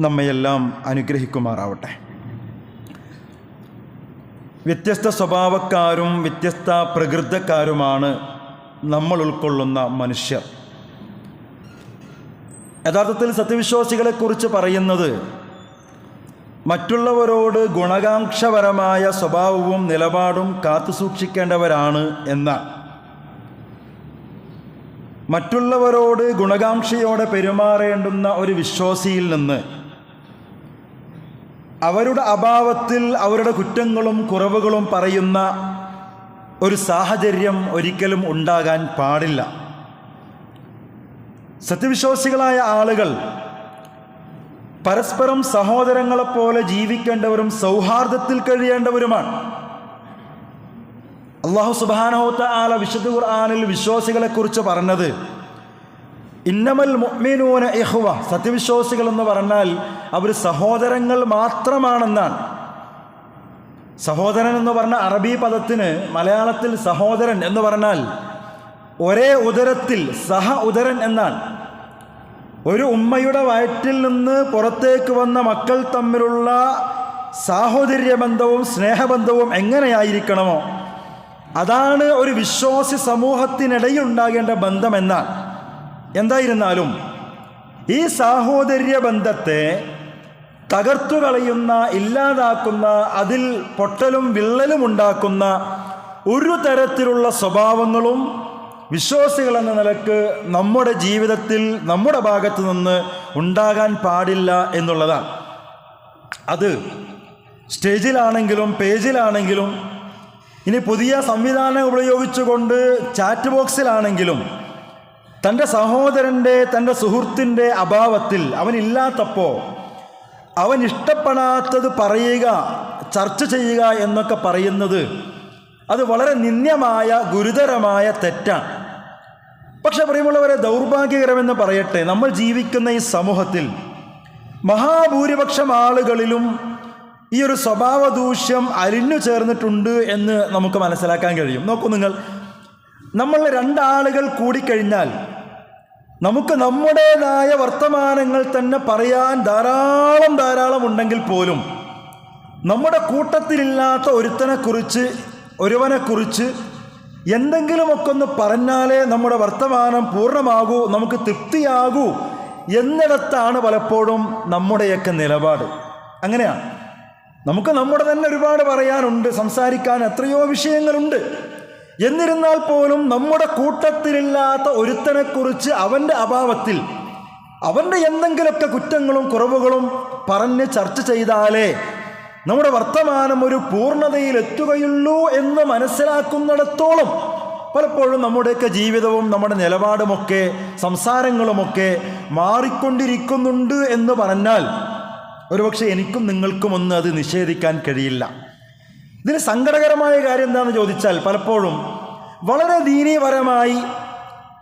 നമ്മയെല്ലാം അനുഗ്രഹിക്കുമാറാവട്ടെ. വ്യത്യസ്ത സ്വഭാവക്കാരും വ്യത്യസ്ത പ്രകൃതക്കാരുമാണ് നമ്മൾ ഉൾക്കൊള്ളുന്ന മനുഷ്യർ. യഥാർത്ഥത്തിൽ സത്യവിശ്വാസികളെക്കുറിച്ച് പറയുന്നത് മറ്റുള്ളവരോട് ഗുണകാംക്ഷപരമായ സ്വഭാവവും നിലപാടും കാത്തുസൂക്ഷിക്കേണ്ടവരാണ് എന്ന മറ്റുള്ളവരോട് ഗുണകാംക്ഷയോടെ പെരുമാറേണ്ടുന്ന ഒരു വിശ്വാസിയിൽ നിന്ന് അവരുടെ അഭാവത്തിൽ അവരുടെ കുറ്റങ്ങളും കുറവുകളും പറയുന്ന ഒരു സാഹചര്യം ഒരിക്കലും ഉണ്ടാകാൻ പാടില്ല. സത്യവിശ്വാസികളായ ആളുകൾ പരസ്പരം സഹോദരങ്ങളെപ്പോലെ ജീവിക്കേണ്ടവരും സൗഹാർദ്ദത്തിൽ കഴിയേണ്ടവരുമാണ്. അള്ളാഹു സുബാനഹോത്ത ആല വിശുദ്ധ ഖുർആാനിൽ വിശ്വാസികളെക്കുറിച്ച് പറഞ്ഞത് ഇന്നമൽ മുഅ്മിനൂന ഇഹ്വ സത്യവിശ്വാസികൾ എന്ന് പറഞ്ഞാൽ അവർ സഹോദരങ്ങൾ മാത്രമാണെന്നാണ്. സഹോദരൻ എന്ന് പറഞ്ഞ അറബി പദത്തിന് മലയാളത്തിൽ സഹോദരൻ എന്ന് പറഞ്ഞാൽ ഒരേ ഉദരത്തിൽ സഹ ഉദരൻ എന്നാണ്. ഒരു ഉമ്മയുടെ വയറ്റിൽ നിന്ന് പുറത്തേക്ക് വന്ന മക്കൾ തമ്മിലുള്ള സാഹോദര്യ ബന്ധവും സ്നേഹബന്ധവും എങ്ങനെയായിരിക്കണമോ? അതാണ് ഒരു വിശ്വാസി സമൂഹത്തിനിടയിൽ ഉണ്ടാകേണ്ട ബന്ധമെന്നാണ് എന്തായിരുന്നാലും ഈ സാഹോദര്യ ബന്ധത്തെ തകർത്തു കളയുന്ന ഇല്ലാതാക്കുന്ന അതിൽ പൊട്ടലും വിള്ളലും ഉണ്ടാക്കുന്ന ഒരു തരത്തിലുള്ള സ്വഭാവങ്ങളും വിശ്വാസികൾ എന്ന നിലയ്ക്ക് നമ്മുടെ ജീവിതത്തിൽ നമ്മുടെ ഭാഗത്ത് നിന്ന് ഉണ്ടാകാൻ പാടില്ല എന്നുള്ളതാണ്. അത് സ്റ്റേജിലാണെങ്കിലും പേജിലാണെങ്കിലും ഇനി പുതിയ സംവിധാനം ഉപയോഗിച്ചുകൊണ്ട് ചാറ്റ് ബോക്സിലാണെങ്കിലും തന്റെ സഹോദരന്റെ തന്റെ സുഹൃത്തിന്റെ അഭാവത്തിൽ അവനില്ലാത്തപ്പോൾ അവൻ ഇഷ്ടപ്പെടാത്തത് പറയുക ചർച്ച ചെയ്യുക എന്നൊക്കെ പറയുന്നത് അത് വളരെ നിന്ദ്യമായ ഗുരുതരമായ തെറ്റാണ്. പക്ഷെ പ്രിയമുള്ളവരെ ദൗർഭാഗ്യകരമെന്ന് പറയട്ടെ നമ്മൾ ജീവിക്കുന്ന ഈ സമൂഹത്തിൽ മഹാഭൂരിപക്ഷം ആളുകളിലും ഈ ഒരു സ്വഭാവദൂഷ്യം അലിഞ്ഞു ചേർന്നിട്ടുണ്ട് എന്ന് നമുക്ക് മനസ്സിലാക്കാൻ കഴിയും. നോക്കൂ നിങ്ങൾ നമ്മൾ രണ്ടാളുകൾ കൂടിക്കഴിഞ്ഞാൽ നമുക്ക് നമ്മുടേതായ വർത്തമാനങ്ങൾ തന്നെ പറയാൻ ധാരാളം ധാരാളം ഉണ്ടെങ്കിൽ പോലും നമ്മുടെ കൂട്ടത്തിലില്ലാത്ത ഒരുത്തനെക്കുറിച്ച് ഒരുവനെക്കുറിച്ച് എന്തെങ്കിലുമൊക്കെ ഒന്ന് പറഞ്ഞാലേ നമ്മുടെ വർത്തമാനം പൂർണമാകൂ നമുക്ക് തൃപ്തിയാകൂ എന്നിടത്താണ് പലപ്പോഴും നമ്മുടെയൊക്കെ നിലപാട്. അങ്ങനെയാണ് നമുക്ക് നമ്മുടെ തന്നെ ഒരുപാട് പറയാനുണ്ട് സംസാരിക്കാൻ എത്രയോ വിഷയങ്ങളുണ്ട്. എന്നിരുന്നാൽ പോലും നമ്മുടെ കൂട്ടത്തിലില്ലാത്ത ഒരുത്തനെക്കുറിച്ച് അവന്റെ അഭാവത്തിൽ അവന്റെ എന്തെങ്കിലുമൊക്കെ കുറ്റങ്ങളും കുറവുകളും പറഞ്ഞ് ചർച്ച ചെയ്താലേ നമ്മുടെ വർത്തമാനം ഒരു പൂർണതയിൽ എത്തുകയുള്ളൂ എന്ന് മനസ്സിലാക്കുന്നിടത്തോളം പലപ്പോഴും നമ്മുടെയൊക്കെ ജീവിതവും നമ്മുടെ നിലപാടുമൊക്കെ സംസാരങ്ങളുമൊക്കെ മാറിക്കൊണ്ടിരിക്കുന്നുണ്ട് എന്ന് പറഞ്ഞാൽ ഒരുപക്ഷെ എനിക്കും നിങ്ങൾക്കും ഒന്ന് അത് നിഷേധിക്കാൻ കഴിയില്ല. ഇതിന് സങ്കടകരമായ കാര്യം എന്താണെന്ന് ചോദിച്ചാൽ പലപ്പോഴും വളരെ ദീനീപരമായി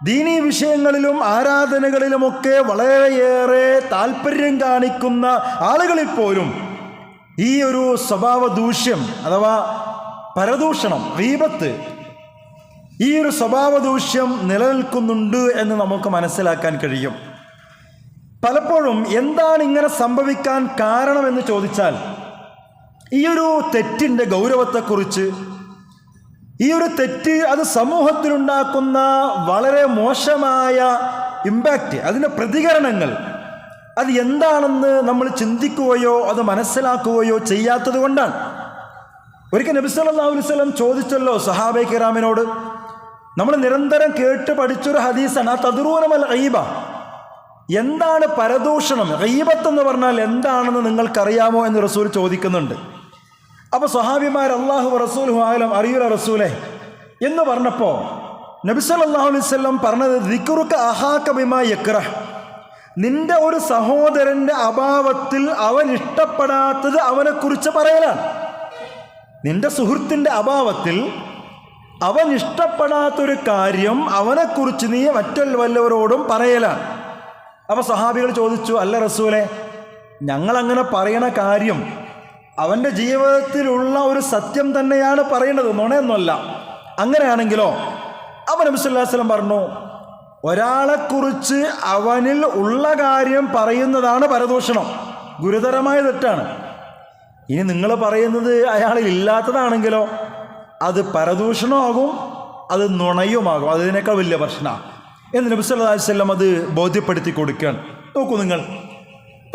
ദീനീ വിഷയങ്ങളിലും ആരാധനകളിലുമൊക്കെ വളരെയേറെ താല്പര്യം കാണിക്കുന്ന ആളുകളിൽ പോലും ഈ ഒരു സ്വഭാവ ദൂഷ്യം അഥവാ പരദൂഷണം റീപത്ത് ഈ ഒരു സ്വഭാവ ദൂഷ്യം നിലനിൽക്കുന്നുണ്ട് എന്ന് നമുക്ക് മനസ്സിലാക്കാൻ കഴിയും. പലപ്പോഴും എന്താണ് ഇങ്ങനെ സംഭവിക്കാൻ കാരണമെന്ന് ചോദിച്ചാൽ ഈ ഒരു തെറ്റിന്റെ ഗൗരവത്തെക്കുറിച്ച് ഈ ഒരു തെറ്റ് അത് സമൂഹത്തിലുണ്ടാക്കുന്ന വളരെ മോശമായ ഇമ്പാക്റ്റ് അതിന്റെ പ്രതികരണങ്ങൾ അത് എന്താണെന്ന് നമ്മൾ ചിന്തിക്കുകയോ അത് മനസ്സിലാക്കുകയോ ചെയ്യാത്തത് കൊണ്ടാണ്. ഒരിക്കൽ നബി സല്ലല്ലാഹു അലൈഹി വസല്ലം ചോദിച്ചല്ലോ സഹാബെ കിറാമിനോട് നമ്മൾ നിരന്തരം കേട്ട് പഠിച്ചൊരു ഹദീസാണ് ആ തദ്റൂനമൽ ഐബ എന്താണ് പരദൂഷണം? ഐബത്ത് എന്ന് പറഞ്ഞാൽ എന്താണെന്ന് നിങ്ങൾക്കറിയാമോ? എന്ന് റസൂൽ ചോദിക്കുന്നുണ്ട്. അപ്പോൾ സ്വഹാബിമാർ അള്ളാഹു റസൂൽ ആലം അറിയൂല റസൂലെ? എന്ന് പറഞ്ഞപ്പോൾ നബി സല്ലല്ലാഹു അലൈഹി വസല്ലം പറഞ്ഞത് ദിക്റുക അഹാക യക്ര നിന്റെ ഒരു സഹോദരന്റെ അഭാവത്തിൽ അവൻ ഇഷ്ടപ്പെടാത്തത് അവനെക്കുറിച്ച് പറയലാണ്. നിന്റെ സുഹൃത്തിന്റെ അഭാവത്തിൽ അവൻ ഇഷ്ടപ്പെടാത്തൊരു കാര്യം അവനെക്കുറിച്ച് നീ മറ്റൊരു വല്ലവരോടും പറയലാണ്. അപ്പോൾ സഹാബികൾ ചോദിച്ചു അല്ല റസൂലെ ഞങ്ങളങ്ങനെ പറയണ കാര്യം അവന്റെ ജീവിതത്തിലുള്ള ഒരു സത്യം തന്നെയാണ് പറയേണ്ടത്. നുണയൊന്നുമല്ല. അങ്ങനെയാണെങ്കിലോ അവൻ നബിസ്വല്ലാസ്ലം പറഞ്ഞു ഒരാളെക്കുറിച്ച് അവനിൽ ഉള്ള കാര്യം പറയുന്നതാണ് പരദൂഷണം. ഗുരുതരമായ തെറ്റാണ്. ഇനി നിങ്ങൾ പറയുന്നത് അയാളിൽ ഇല്ലാത്തതാണെങ്കിലോ അത് പരദൂഷണമാകും അത് നുണയുമാകും. അതിനേക്കാൾ വലിയ പ്രശ്നമാണ്. എന്ന് നബി സല്ലല്ലാഹു അലൈഹി വസല്ലം അത് ബോധ്യപ്പെടുത്തി കൊടുക്കുകയാണ്. നോക്കൂ നിങ്ങൾ.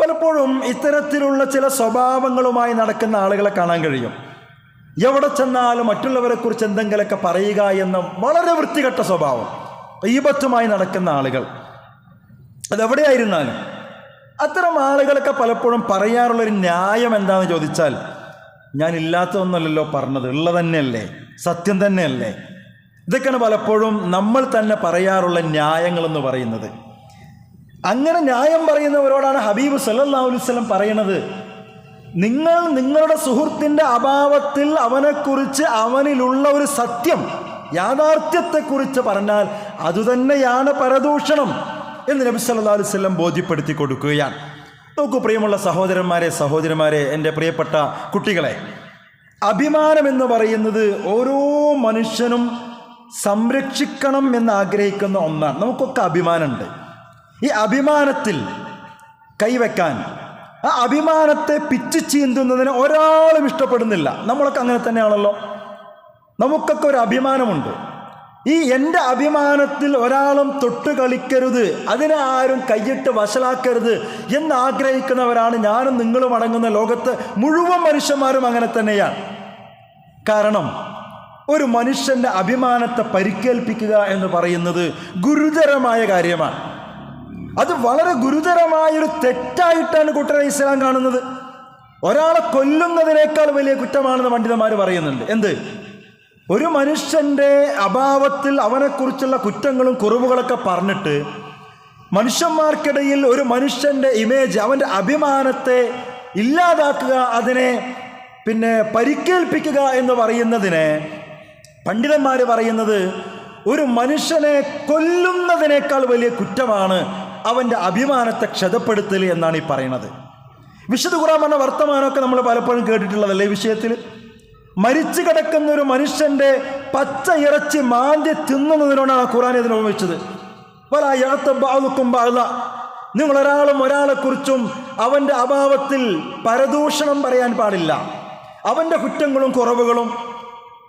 പലപ്പോഴും ഇത്തരത്തിലുള്ള ചില സ്വഭാവങ്ങളുമായി നടക്കുന്ന ആളുകളെ കാണാൻ കഴിയും. എവിടെ ചെന്നാലും മറ്റുള്ളവരെ കുറിച്ച് എന്തെങ്കിലുമൊക്കെ പറയുക എന്ന വളരെ വൃത്തികെട്ട സ്വഭാവം ഈപത്തുമായി നടക്കുന്ന ആളുകൾ. അതെവിടെയായിരുന്നാലും അത്തരം ആളുകളൊക്കെ പലപ്പോഴും പറയാറുള്ളൊരു ന്യായം എന്താണെന്ന് ചോദിച്ചാൽ ഞാൻ ഇല്ലാത്തതൊന്നല്ലല്ലോ പറഞ്ഞത് ഉള്ളത് തന്നെയല്ലേ സത്യം തന്നെയല്ലേ? ഇതൊക്കെയാണ് പലപ്പോഴും നമ്മൾ തന്നെ പറയാറുള്ള ന്യായങ്ങളെന്ന് പറയുന്നത്. അങ്ങനെ ന്യായം പറയുന്നവരോടാണ് ഹബീബ് വസല്ലം പറയണത്. നിങ്ങൾ നിങ്ങളുടെ സുഹൃത്തിന്റെ അഭാവത്തിൽ അവനെക്കുറിച്ച് അവനിലുള്ള ഒരു സത്യം യാഥാർത്ഥ്യത്തെക്കുറിച്ച് പറഞ്ഞാൽ അതുതന്നെയാണ് പരദൂഷണം എന്ന് നബി സല്ലല്ലാഹു അലൈഹി വസല്ലം ബോധ്യപ്പെടുത്തി കൊടുക്കുകയാണ്. നോക്കൂ പ്രിയമുള്ള സഹോദരന്മാരെ സഹോദരിമാരെ എന്റെ പ്രിയപ്പെട്ട കുട്ടികളെ. അഭിമാനം എന്ന് പറയുന്നത് ഓരോ മനുഷ്യനും സംരക്ഷിക്കണം എന്ന് ആഗ്രഹിക്കുന്ന ഒന്നാണ്. നമുക്കൊക്കെ അഭിമാനമുണ്ട്. ഈ അഭിമാനത്തിൽ കൈവെക്കാൻ ആ അഭിമാനത്തെ പിച്ചു ചീന്തുന്നതിന് ഒരാളും ഇഷ്ടപ്പെടുന്നില്ല. നമ്മളൊക്കെ അങ്ങനെ തന്നെയാണല്ലോ. നമുക്കൊക്കെ ഒരു അഭിമാനമുണ്ട്. ഈ എന്റെ അഭിമാനത്തിൽ ഒരാളും തൊട്ട് കളിക്കരുത് അതിനെ ആരും കൈയിട്ട് വഷളാക്കരുത് എന്ന് ആഗ്രഹിക്കുന്നവരാണ് ഞാനും നിങ്ങളും അടങ്ങുന്ന ലോകത്ത് മുഴുവൻ മനുഷ്യന്മാരും അങ്ങനെ തന്നെയാണ്. കാരണം ഒരു മനുഷ്യന്റെ അഭിമാനത്തെ പരിക്കേൽപ്പിക്കുക എന്ന് പറയുന്നത് ഗുരുതരമായ കാര്യമാണ്. അത് വളരെ ഗുരുതരമായൊരു തെറ്റായിട്ടാണ് കൂട്ടരെ ഇസ്ലാം കാണുന്നത്. ഒരാളെ കൊല്ലുന്നതിനേക്കാൾ വലിയ കുറ്റമാണെന്ന് പണ്ഡിതന്മാർ പറയുന്നുണ്ട്. എന്ത്? ഒരു മനുഷ്യന്റെ അഭാവത്തിൽ അവനെക്കുറിച്ചുള്ള കുറ്റങ്ങളും കുറവുകളൊക്കെ പറഞ്ഞിട്ട് മനുഷ്യന്മാർക്കിടയിൽ ഒരു മനുഷ്യന്റെ ഇമേജ് അവന്റെ അഭിമാനത്തെ ഇല്ലാതാക്കുക അതിനെ പിന്നെ പരിക്കേൽപ്പിക്കുക എന്ന് പറയുന്നതിനെ പണ്ഡിതന്മാർ പറയുന്നത് ഒരു മനുഷ്യനെ കൊല്ലുന്നതിനേക്കാൾ വലിയ കുറ്റമാണ് അവന്റെ അഭിമാനത്തെ ക്ഷതപ്പെടുത്തൽ എന്നാണ് ഈ പറയുന്നത്. വിശുദ്ധ ഖുറാൻ പറഞ്ഞ വർത്തമാനമൊക്കെ നമ്മൾ പലപ്പോഴും കേട്ടിട്ടുള്ളതല്ലേ ഈ വിഷയത്തിൽ? മരിച്ചു കിടക്കുന്ന ഒരു മനുഷ്യന്റെ പച്ച ഇറച്ചി മാന്തി തിന്നുന്നതിനോടാണ് ഖുറാൻ ഇതിനെ ഉപയോഗിച്ചത് പല യാത്തബാവുക്കും ബാധ നിങ്ങൾ ഒരാളും ഒരാളെക്കുറിച്ചും അവന്റെ അഭാവത്തിൽ പരദൂഷണം പറയാൻ പാടില്ല. അവന്റെ കുറ്റങ്ങളും കുറവുകളും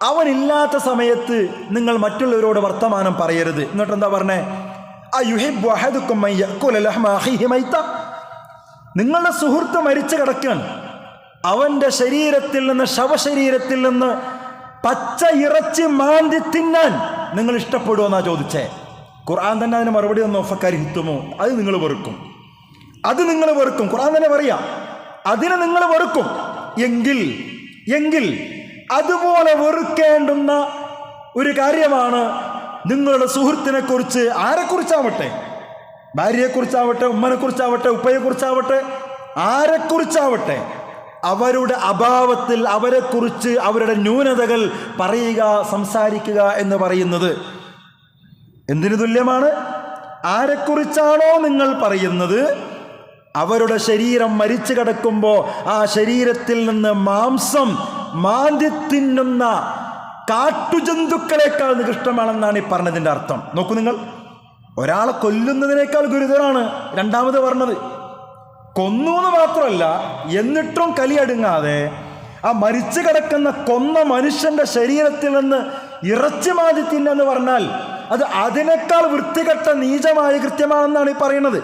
അവനില്ലാത്ത സമയത്ത് നിങ്ങൾ മറ്റുള്ളവരോട് വർത്തമാനം പറയരുത്. എന്നിട്ടെന്താ പറഞ്ഞേ? നിങ്ങളുടെ സുഹൃത്ത് മരിച്ചു കിടക്കാൻ അവന്റെ ശരീരത്തിൽ നിന്ന് ശവശരീരത്തിൽ നിന്ന് പച്ച ഇറച്ചി മാന്തി തിന്നാൻ നിങ്ങൾ ഇഷ്ടപ്പെടുമെന്നാ ചോദിച്ചേ. ഖുർആൻ തന്നെ അതിന് മറുപടി ഒന്ന് ഒഫക്കാരി ഹിത്തുമോ. അത് നിങ്ങൾ വെറുക്കും. അത് നിങ്ങൾ വെറുക്കും. ഖുർആൻ തന്നെ പറയാം അതിനെ നിങ്ങൾ വെറുക്കും. എങ്കിൽ എങ്കിൽ അതുപോലെ വെറുക്കേണ്ടുന്ന ഒരു കാര്യമാണ് നിങ്ങളുടെ സുഹൃത്തിനെ കുറിച്ച് ആരെക്കുറിച്ചാവട്ടെ? ഭാര്യയെക്കുറിച്ചാവട്ടെ ഉമ്മനെക്കുറിച്ചാവട്ടെ ഉപ്പയെക്കുറിച്ചാവട്ടെ ആരെക്കുറിച്ചാവട്ടെ? അവരുടെ അഭാവത്തിൽ അവരെക്കുറിച്ച് അവരുടെ ന്യൂനതകൾ പറയുക സംസാരിക്കുക എന്ന് പറയുന്നത് എന്തിനു തുല്യമാണ്? ആരെക്കുറിച്ചാണോ നിങ്ങൾ പറയുന്നത്? അവരുടെ ശരീരം മരിച്ചു കിടക്കുമ്പോൾ ആ ശരീരത്തിൽ നിന്ന് മാംസം മാന്തി തിന്നുന്ന കാട്ടുജന്തുക്കളെക്കാൾ നികൃഷ്ടമാണെന്നാണ് ഈ പറഞ്ഞതിന്റെ അർത്ഥം. നോക്കൂ നിങ്ങൾ. ഒരാളെ കൊല്ലുന്നതിനേക്കാൾ ഗുരുതരമാണ് രണ്ടാമത് പറഞ്ഞത്. കൊന്നു എന്ന് മാത്രമല്ല എന്നിട്ടും കലിയടുങ്ങാതെ ആ മരിച്ചു കിടക്കുന്ന കൊന്ന മനുഷ്യന്റെ ശരീരത്തിൽ നിന്ന് ഇറച്ചി മാതി തിന്നെന്ന് പറഞ്ഞാൽ അത് അതിനേക്കാൾ വൃത്തികെട്ട നീചമായ കൃത്യമാണെന്നാണ് ഈ പറയുന്നത്.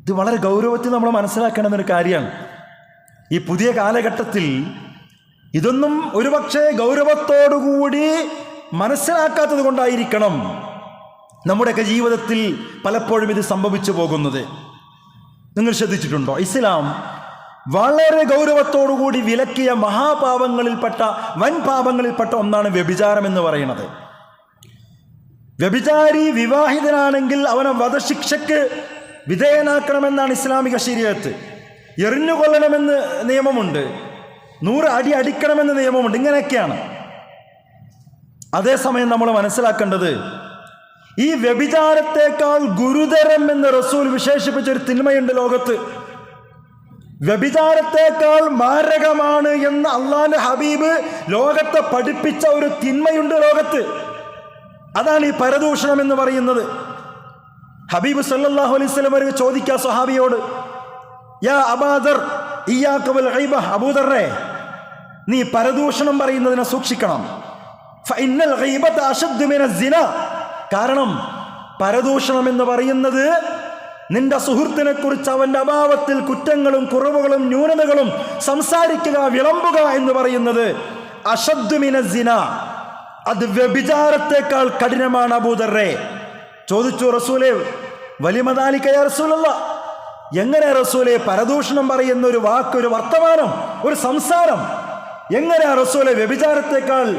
ഇത് വളരെ ഗൗരവത്തിൽ നമ്മൾ മനസ്സിലാക്കേണ്ടുന്ന ഒരു കാര്യമാണ്. ഈ പുതിയ കാലഘട്ടത്തിൽ ഇതൊന്നും ഒരുപക്ഷെ ഗൗരവത്തോടുകൂടി മനസ്സിലാക്കാത്തത് കൊണ്ടായിരിക്കണം നമ്മുടെയൊക്കെ ജീവിതത്തിൽ പലപ്പോഴും ഇത് സംഭവിച്ചു പോകുന്നത്. നിങ്ങൾ ശ്രദ്ധിച്ചിട്ടുണ്ടോ? ഇസ്ലാം വളരെ ഗൗരവത്തോടുകൂടി വിലക്കിയ മഹാപാപങ്ങളിൽപ്പെട്ട വൻ പാപങ്ങളിൽപ്പെട്ട ഒന്നാണ് വ്യഭിചാരം എന്ന് പറയുന്നത്. വ്യഭിചാരി വിവാഹിതനാണെങ്കിൽ അവനെ വധശിക്ഷയ്ക്ക് വിധേയനാക്കണമെന്നാണ് ഇസ്ലാമിക ശരീരത്ത്. എറിഞ്ഞുകൊള്ളണമെന്ന് നിയമമുണ്ട്. നൂറ് അടി അടിക്കണമെന്ന് നിയമമുണ്ട്. ഇങ്ങനെയൊക്കെയാണ്. അതേസമയം നമ്മൾ മനസ്സിലാക്കേണ്ടത് ഈ വ്യഭിചാരത്തെക്കാൾ ഗുരുതരം എന്ന് റസൂൽ വിശേഷിപ്പിച്ച ഒരു തിന്മയുണ്ട് ലോകത്ത്. വ്യഭിചാരത്തെക്കാൾ മാരകമാണ് എന്ന് അള്ളാന്റെ ഹബീബ് ലോകത്തെ പഠിപ്പിച്ച ഒരു തിന്മയുണ്ട് ലോകത്ത്. അതാണ് ഈ പരദൂഷണം എന്ന് പറയുന്നത്. ഹബീബ് സല്ലാഹു അലൈഹി സ്വലം ചോദിക്കുക സ്വഹാബിയോട് യാ അബാദർ അബൂദറേ നീ പരദൂഷണം പറയുന്നതിനെ സൂക്ഷിക്കണം. കാരണം പരദൂഷണം എന്ന് പറയുന്നത് നിന്റെ സുഹൃത്തിനെ കുറിച്ച് അവന്റെ അഭാവത്തിൽ കുറ്റങ്ങളും കുറവുകളും ന്യൂനതകളും സംസാരിക്കുക വിളമ്പുക എന്ന് പറയുന്നത് അശദ്ദു മിന സിന. അത് വ്യഭിചാരത്തെക്കാൾ കഠിനമാണ് അബൂദറേ ചോദിച്ചു റസൂലേ വലിമതാലിക്കയ റസൂലല്ല? എങ്ങനെ റസൂലെ പരദൂഷണം പറയുന്ന ഒരു വാക്ക് ഒരു വർത്തമാനം ഒരു സംസാരം എങ്ങനെ റസൂലെ വ്യഭിചാരത്തെക്കാൾ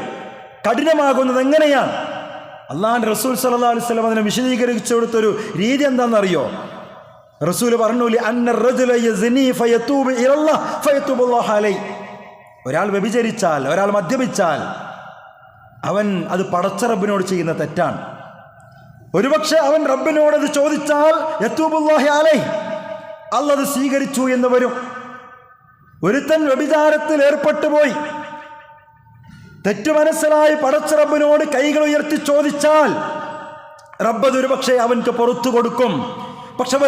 കഠിനമാകുന്നത് എങ്ങനെയാണ്? അള്ളാഹാൻ റസൂൽ സല്ലാ അലുസ്ലം അതിനെ വിശദീകരിച്ചു കൊടുത്തൊരു രീതി എന്താണെന്നറിയോ? റസൂൽ പറഞ്ഞു. ഒരാൾ വ്യഭിചരിച്ചാൽ ഒരാൾ മദ്യപിച്ചാൽ അവൻ അത് പടച്ച റബ്ബിനോട് ചെയ്യുന്ന തെറ്റാണ്. ഒരുപക്ഷെ അവൻ റബ്ബിനോട് അത് ചോദിച്ചാൽ യത്തൂബുല്ലാഹി അലൈഹി. അല്ലത് സ്വീകരിച്ചു എന്ന് വരും. ഒരുത്തൻ വ്യഭിചാരത്തിൽ ഏർപ്പെട്ടു പോയി. തെറ്റു മനസ്സിലായി പടച്ച റബ്ബിനോട് കൈകൾ ഉയർത്തി ചോദിച്ചാൽ റബ്ബത് ഒരുപക്ഷെ അവൻക്ക് പുറത്തു കൊടുക്കും. പക്ഷെ.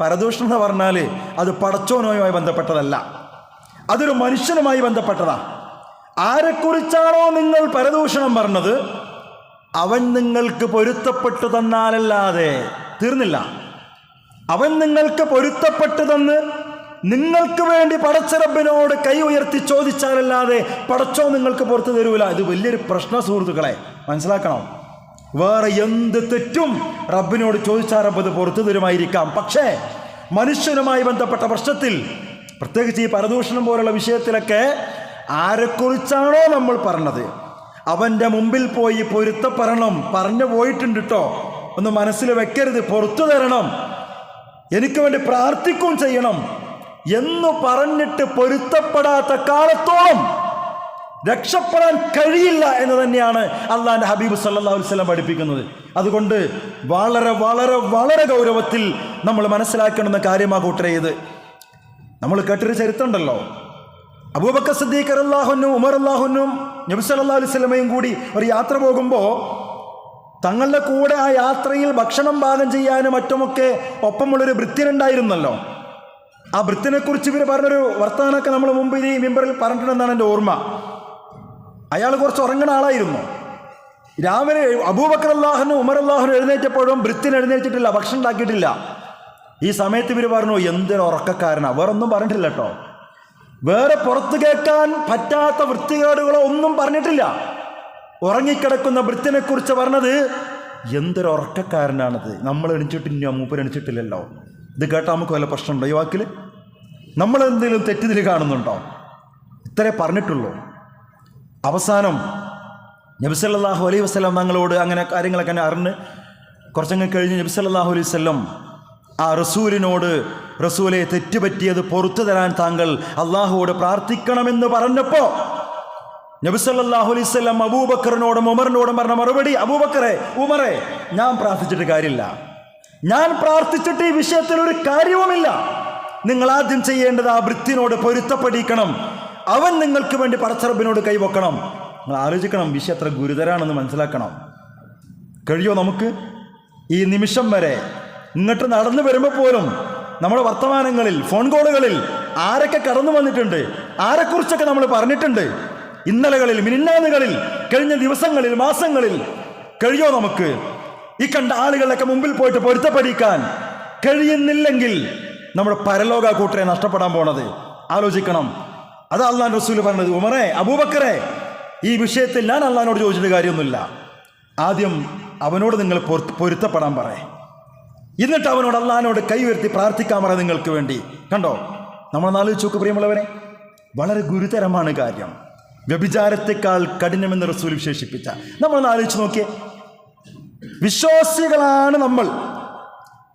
പരദൂഷണം എന്ന് പറഞ്ഞാൽ അത് പടച്ചോനുമായി ബന്ധപ്പെട്ടതല്ല. അതൊരു മനുഷ്യനുമായി ബന്ധപ്പെട്ടതാണ് ആരെക്കുറിച്ചാണോ നിങ്ങൾ പരദൂഷണം പറഞ്ഞത്? അവൻ നിങ്ങൾക്ക് പൊരുത്തപ്പെട്ടു തന്നാലല്ലാതെ തീർന്നില്ല. അവൻ നിങ്ങൾക്ക് പൊരുത്തപ്പെട്ടു തന്ന് നിങ്ങൾക്ക് വേണ്ടി പടച്ചറബിനോട് കൈ ഉയർത്തി ചോദിച്ചാലല്ലാതെ പടച്ചോ നിങ്ങൾക്ക് പുറത്തു തരൂല. ഇത് വലിയൊരു പ്രശ്ന സുഹൃത്തുക്കളെ. മനസ്സിലാക്കണം? വേറെ എന്ത് തെറ്റും റബ്ബിനോട് ചോദിച്ചാൽ റബ്ബ് അത് പുറത്തു തരുമായിരിക്കാം. പക്ഷേ മനുഷ്യനുമായി ബന്ധപ്പെട്ട പ്രശ്നത്തിൽ പ്രത്യേകിച്ച് ഈ പരദൂഷണം പോലുള്ള വിഷയത്തിലൊക്കെ ആരെക്കുറിച്ചാണോ നമ്മൾ പറഞ്ഞത്? അവന്റെ മുമ്പിൽ പോയി പൊരുത്തപ്പെടണം. പറഞ്ഞു പോയിട്ടുണ്ട് കേട്ടോ ഒന്ന് മനസ്സിൽ വെക്കരുത്. പുറത്തു തരണം. എനിക്ക് വേണ്ടി പ്രാർത്ഥിക്കുകയും ചെയ്യണം. എന്ന് പറഞ്ഞിട്ട് പൊരുത്തപ്പെടാത്ത കാലത്തോളം രക്ഷപ്പെടാൻ കഴിയില്ല എന്ന് തന്നെയാണ് അള്ളാഹാന്റെ ഹബീബ് സല്ലാ വസ്ലം പഠിപ്പിക്കുന്നത്. അതുകൊണ്ട് വളരെ വളരെ വളരെ ഗൗരവത്തിൽ നമ്മൾ മനസ്സിലാക്കണമെന്ന കാര്യമാണ് കൂട്ടരെ ഇത്. നമ്മൾ കേട്ടൊരു ചരിത്രം ഉണ്ടല്ലോ അബൂബക്കർ സദ്ദീഖർ അള്ളാഹുനും ഉമർ അള്ളാഹുനും നബി അലുസല്ലമയും കൂടി ഒരു യാത്ര പോകുമ്പോൾ തങ്ങളുടെ കൂടെ ആ യാത്രയിൽ ഭക്ഷണം പാകം ചെയ്യാനും മറ്റുമൊക്കെ ഒപ്പമുള്ളൊരു ഭൃത്യനുണ്ടായിരുന്നല്ലോ. ആ വൃത്തിനെക്കുറിച്ച് കുറിച്ച് ഇവർ പറഞ്ഞൊരു വർത്തമാനമൊക്കെ നമ്മൾ മുമ്പ് ഈ മെമ്പറിൽ പറഞ്ഞിട്ടുണ്ടെന്നാണ് എന്റെ ഓർമ്മ. അയാൾ കുറച്ച് ഉറങ്ങുന്ന ആളായിരുന്നു. രാവിലെ അബൂബക്കർ അള്ളാഹനും ഉമർ അള്ളാഹനും എഴുന്നേറ്റപ്പോഴും ഭൃത്യൻ എഴുന്നേറ്റിട്ടില്ല ഭക്ഷണം ഉണ്ടാക്കിയിട്ടില്ല. ഈ സമയത്ത് ഇവർ പറഞ്ഞു എന്തൊരു ഉറക്കക്കാരനാണ് വേറൊന്നും പറഞ്ഞിട്ടില്ല കേട്ടോ. വേറെ പുറത്ത് കേൾക്കാൻ പറ്റാത്ത വൃത്തികേടുകളോ ഒന്നും പറഞ്ഞിട്ടില്ല. ഉറങ്ങിക്കിടക്കുന്ന വൃത്തിനെ കുറിച്ച് പറഞ്ഞത് എന്തൊരു ഉറക്കക്കാരനാണത് നമ്മൾ എണിച്ചിട്ട് ഇനി മൂപ്പർ എണിച്ചിട്ടില്ലല്ലോ. ഇത് കേട്ടാൽ നമുക്ക് വല്ല പ്രശ്നമുണ്ടോ ഈ വാക്കിൽ നമ്മൾ എന്തെങ്കിലും തെറ്റിതിൽ കാണുന്നുണ്ടോ? ഇത്രേ പറഞ്ഞിട്ടുള്ളൂ. അവസാനം നബിസല്ലാഹു അലൈഹി വസ്ലാം തങ്ങളോട് അങ്ങനെ കാര്യങ്ങളൊക്കെ അറിഞ്ഞ് കുറച്ചങ്ങ് കഴിഞ്ഞ് നബിസല്ലാഹു അലൈഹി വസ്ലം ആ റസൂലിനോട് റസൂലെ തെറ്റുപറ്റിയത് പുറത്തു തരാൻ താങ്കൾ അള്ളാഹുവോട് പ്രാർത്ഥിക്കണമെന്ന് പറഞ്ഞപ്പോൾ നബിസല്ലാഹു അലൈഹി സ്വലം അബൂബക്കറിനോടും ഉമറിനോടും പറഞ്ഞ മറുപടി അബൂബക്കറെ ഉമറെ ഞാൻ പ്രാർത്ഥിച്ചിട്ട് കാര്യമില്ല. ഞാൻ പ്രാർത്ഥിച്ചിട്ട് ഈ വിഷയത്തിൽ ഒരു കാര്യവുമില്ല. നിങ്ങൾ ആദ്യം ചെയ്യേണ്ടത് ആ വൃത്തിനോട് പൊരുത്തപ്പെടിക്കണം. അവൻ നിങ്ങൾക്ക് വേണ്ടി പടച്ചറബിനോട് കൈവക്കണം. നിങ്ങൾ ആലോചിക്കണം വിഷയം എത്ര ഗുരുതരാണെന്ന് മനസ്സിലാക്കണം. കഴിയോ നമുക്ക്? ഈ നിമിഷം വരെ ഇങ്ങോട്ട് നടന്നു വരുമ്പോൾ പോലും നമ്മുടെ വർത്തമാനങ്ങളിൽ ഫോൺ കോളുകളിൽ ആരൊക്കെ കടന്നു വന്നിട്ടുണ്ട്? ആരെക്കുറിച്ചൊക്കെ നമ്മൾ പറഞ്ഞിട്ടുണ്ട്? ഇന്നലകളിൽ മിനിന്നാളുകളിൽ കഴിഞ്ഞ ദിവസങ്ങളിൽ മാസങ്ങളിൽ കഴിയോ നമുക്ക്? ഈ കണ്ട ആളുകളൊക്കെ മുമ്പിൽ പോയിട്ട് പൊരുത്തപ്പെടിക്കാൻ കഴിയുന്നില്ലെങ്കിൽ നമ്മുടെ പരലോക കൂട്ടരെ നഷ്ടപ്പെടാൻ പോണത്. ആലോചിക്കണം. അത് അള്ളാൻ റസൂൽ പറഞ്ഞത് ഉമറെ അബൂബക്കറെ ഈ വിഷയത്തിൽ ഞാൻ അള്ളഹാനോട് ചോദിച്ചിട്ട് കാര്യമൊന്നുമില്ല. ആദ്യം അവനോട് നിങ്ങൾ പൊരുത്ത- പൊരുത്തപ്പെടാൻ പറയേ. എന്നിട്ട് അവനോട് അള്ളഹാനോട് കൈ ഉയർത്തി പ്രാർത്ഥിക്കാൻ പറ നിങ്ങൾക്ക് വേണ്ടി. കണ്ടോ? നമ്മൾ നാലോചിച്ച് നോക്ക് പ്രിയമുള്ളവരെ. വളരെ ഗുരുതരമാണ് കാര്യം. വ്യഭിചാരത്തെക്കാൾ കഠിനമെന്ന് റസൂൽ വിശേഷിപ്പിച്ച. നമ്മൾ ആലോചിച്ച് നോക്കിയേ. വിശ്വാസികളാണ് നമ്മൾ.